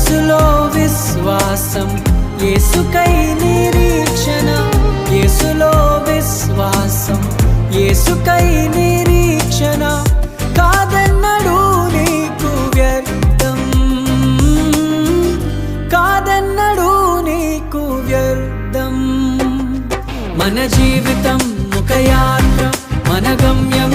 యేసులో విశ్వాసం యేసుకై నిరీక్షణ యేసులో విశ్వాసం యేసుకై నిరీక్షణ. కాదన్నడు నీకు వ్యర్థం కాదన్నడు నీకు వ్యర్థం. మన జీవితం ఒక యాత్ర మన గమ్యం